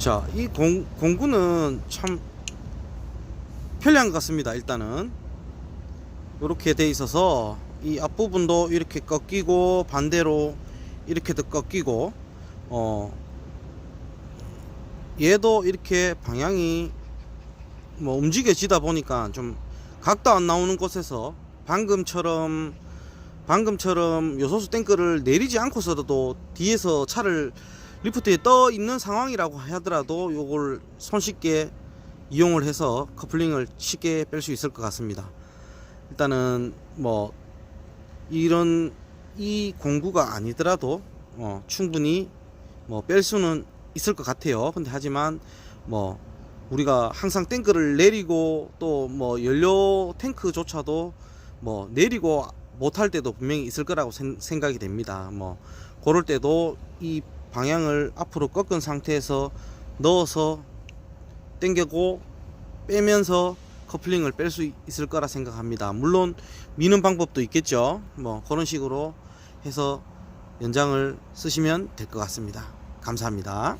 자, 이 공, 공구는 참 편리한 것 같습니다. 일단은 이렇게 돼 있어서 이 앞부분도 이렇게 꺾이고 반대로 이렇게도 꺾이고 어 얘도 이렇게 방향이 뭐 움직여지다 보니까 좀 각도 안 나오는 곳에서 방금처럼 방금처럼 요소수 탱크를 내리지 않고서도 뒤에서 차를 리프트에 떠 있는 상황이라고 하더라도 요걸 손쉽게 이용을 해서 커플링을 쉽게 뺄 수 있을 것 같습니다. 일단은 뭐 이런 이 공구가 아니더라도 어, 충분히 뭐 뺄 수는 있을 것 같아요. 근데 하지만 뭐 우리가 항상 탱크를 내리고 또 뭐 연료 탱크조차도 뭐 내리고 못할 때도 분명히 있을 거라고 생- 생각이 됩니다. 뭐 그럴 때도 이 방향을 앞으로 꺾은 상태에서 넣어서 당겨고 빼면서 커플링을 뺄 수 있을 거라 생각합니다. 물론 미는 방법도 있겠죠. 뭐 그런 식으로 해서 연장을 쓰시면 될 것 같습니다. 감사합니다.